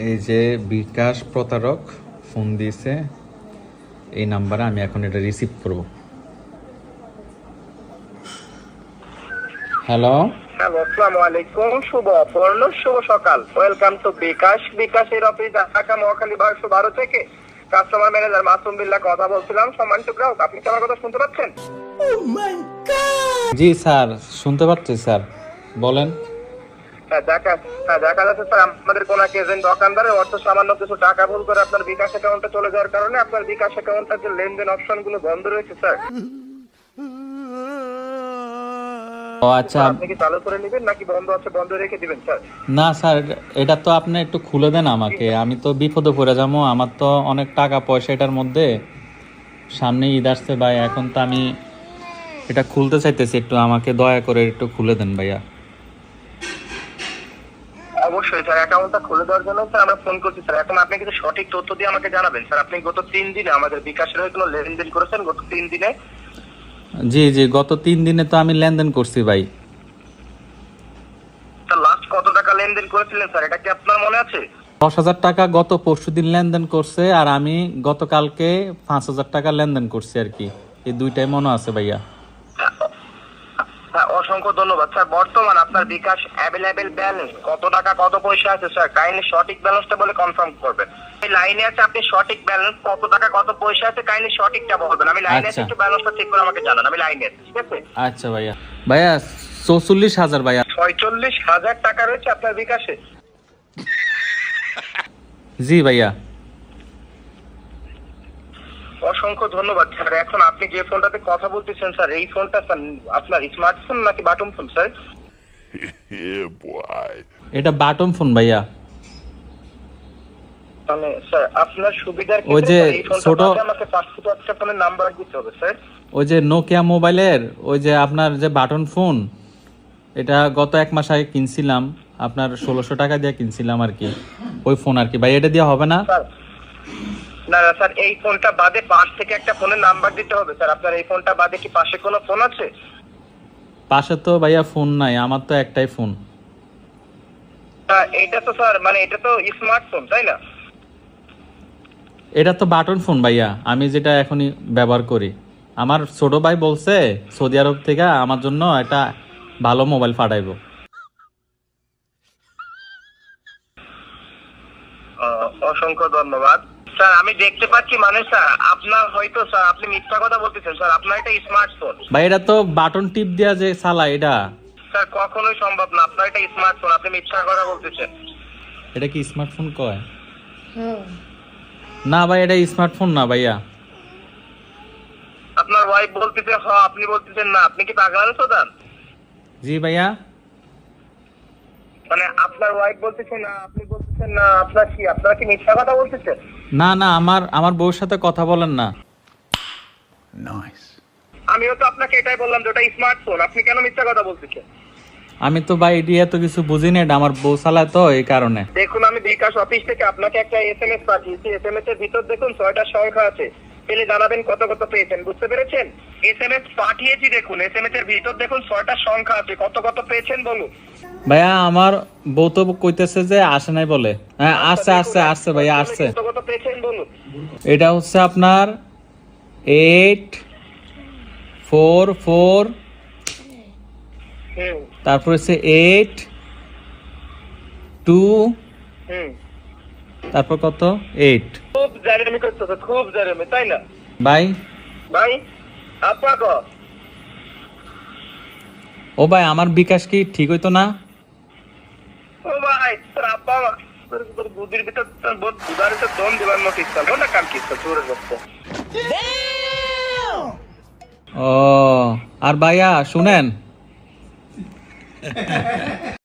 এই যে বিকাশ প্রতারক ফোন দিয়েছে। এই নাম্বারে আমি এখন এটা রিসিভ করব। হ্যালো আসসালামু আলাইকুম। শুভ অপর্ণ শুভ সকাল। Welcome to bKash. বিকাশের অফিস ঢাকা মহাখালী বারোশো বারো থেকে কাস্টমার ম্যানেজার মাসুম বিল্লাহ কথা বলছিলাম। সম্মানিত গ্রাহক আপনি কি আমার কথা শুনতে পাচ্ছেন? জি স্যার। শুনতে পাচ্ছি স্যার। বলেন। দেখা হ্যাঁ দেখা যাচ্ছে স্যার আমাদের কোন এক এজেন্ট দোকানদারের অর্থ সামান্য কিছু টাকা ভুল করে আপনার বিকাশ অ্যাকাউন্টে চলে যাওয়ার কারণে আপনার বিকাশ অ্যাকাউন্টের যে লেনদেন অপশনগুলো বন্ধ রয়েছে স্যার। ও আচ্ছা। আপনি কি চালু করে নেবেন নাকি বন্ধ আছে বন্ধ রেখে দিবেন স্যার? না স্যার এটা তো আপনি একটু খুলে দেন আমাকে। আমি তো বিপদে পড়ে যাব আমার তো অনেক টাকা পয়সা এটার মধ্যে। সামনে ঈদ আসছে ভাই এখন তো আমি এটা খুলতে চাইতেছি একটু আমাকে দয়া করে একটু খুলে দেন ভাইয়া। অবশ্যই স্যার। অ্যাকাউন্টটা খুলে দেওয়ার জন্য স্যার আমরা ফোন করছি স্যার। এখন আপনি কিছু সঠিক তথ্য দিয়ে আমাকে জানাবেন স্যার। আপনি গত তিন দিনে আমাদের বিকাশের হয়ে কোনো লেনদেন করেছেন? গত তিন দিনে? জি জি গত তিন দিনে তো আমি লেনদেন করছি ভাই। স্যার লাস্ট কত টাকা লেনদেন করেছিলেন স্যার? এটা কি আপনার মনে আছে? দশ হাজার টাকা গত পরশু দিন লেনদেন করছে আর আমি গতকালকে পাঁচ হাজার টাকা লেনদেন করছি আর কি। এই দুইটাই মনে আছে ভাইয়া। হ্যাঁ অসংখ্য ধন্যবাদ। স্যার বর্তমান আপনার বিকাশ অ্যাভেলেবেল ব্যালেন্স কত টাকা কত পয়সা আছে? স্যার কাইন্ডলি সঠিক ব্যালেন্সটা বলে কনফার্ম করবেন। এই লাইনে আছে আপনি সঠিক ব্যালেন্স কত টাকা কত পয়সা আছে কাইন্ডলি সঠিকটা বলবেন। আমি লাইনে আছে আচ্ছা। একটু ব্যালেন্সটা চেক করে আমাকে জানান। আমি লাইনে আছি ঠিক আছে? আচ্ছা ভাইয়া। ভাইয়া চৌচল্লিশ হাজার ভাইয়া। ছয়চল্লিশ হাজার টাকা রয়েছে আপনার বিকাশে। জি ভাইয়া। অসংখ্য ধন্যবাদ স্যার। এখন আপনি যে ফোনটাতে কথা বলতেছেন স্যার এই ফোনটা স্যার আপনার স্মার্টফোন নাকি বাটন ফোন স্যার? এটা বাটম ফোন ভাইয়া। মানে স্যার আপনার সুবিধার ওই যে স্যার এই ফোনটা ছোট- আমাকে পাঁচ একটা ফোনের নাম্বার দিতে হবে স্যার। ওই যে নোকিয়া মোবাইলের ওই যে আপনার যে বাটন ফোন এটা গত এক মাস আগে কিনছিলাম। আপনার ষোলোশো টাকা দিয়ে কিনছিলাম আর কি। ওই ফোন আর কি। ভাই এটা দিয়ে হবে না? স্যার না স্যার এই ফোনটা বাদে পাশ থেকে একটা ফোনের নাম্বার দিতে হবে। স্যার আপনার এই ফোনটা বাদে কি পাশে কোনো ফোন আছে? পাশে তো ভাইয়া ফোন নাই আমার তো একটাই ফোন। এটা তো স্যার মানে এটা তো স্মার্টফোন তাই না? এটা তো বাটন ফোন ভাইয়া আমি যেটা এখনই ব্যবহার করি। আমার ছোট ভাই বলছে সৌদি আরব থেকে আমার জন্য একটা ভালো মোবাইল পাঠাইবো। অসংখ্য ধন্যবাদ। স্যার আমি দেখতে পাচ্ছি মানে স্যার। আপনার হয়তো স্যার আপনি মিথ্যা কথা বলতেছেন স্যার। আপনার এটা স্মার্টফোন ভাই এটা তো বাটন টিপ দেওয়া যে চালায় এটা। স্যার কখনোই সম্ভব না। আপনার এটা স্মার্টফোন আপনি মিথ্যা কথা বলতেছেন। এটা কি স্মার্টফোন কয়? না ভাই এটা স্মার্টফোন না ভাইয়া। আপনার ওয়াইফ বলতেছে হ আপনি বলতেছেন না। আপনি কি পাগলান প্রধান? জি ভাইয়া। মানে আপনার ওয়াইফ বলতেছে না আপনি না আপনার কি আপনারা কি মিথ্যা কথা বলতেছেন? না না আমার আমার বউর সাথে কথা বলেন না। নাইস আমিও তো আপনাকে এটাই বললাম যে ওটা স্মার্টফোন আপনি কেন মিথ্যা কথা বলতেছেন? আমি তো ভাই এটি এত কিছু বুঝি না এটা আমার বউ চালায় তো এই কারণে। দেখুন আমি বিকাশ অফিস থেকে আপনাকে একটা এসএমএস পাঠিয়েছি। এসএমএস এর ভিতর দেখুন ছয়টা সংখ্যা আছে। তিনি জানাবেন কত কত পেয়েছেন বুঝতে পেরেছেন? এসএমএস পাঠিয়েছি দেখুন এসএমএস এর ভিতর দেখুন ছয়টা সংখ্যা আছে কত কত পেয়েছেন বলুন। ভাইয়া আমার বউ তো কইতেছে যে আসে নাই বলে। হ্যাঁ আসছে আসছে আসছে ভাইয়া আসছে। কত কত পেয়েছেন বলুন। এটা হচ্ছে আপনার এইট ফোর ফোর তারপর হচ্ছে এইট টু হুম। তারপর কত? এইট জারেমি করতেছে খুব জারেমি তাই না ভাই ভাই আপনাকে ও ভাই আমার বিকাশ কি ঠিক হইতো না ও ভাই তোর আব্বা তোর তোর বুদ্ধির ভিতর তোর বহুত বুধার ভিতর দম দিবার মতো ইচ্ছা না কাম কি ইচ্ছা চোরের বাচ্চা ও আর ভাইয়া শুনেন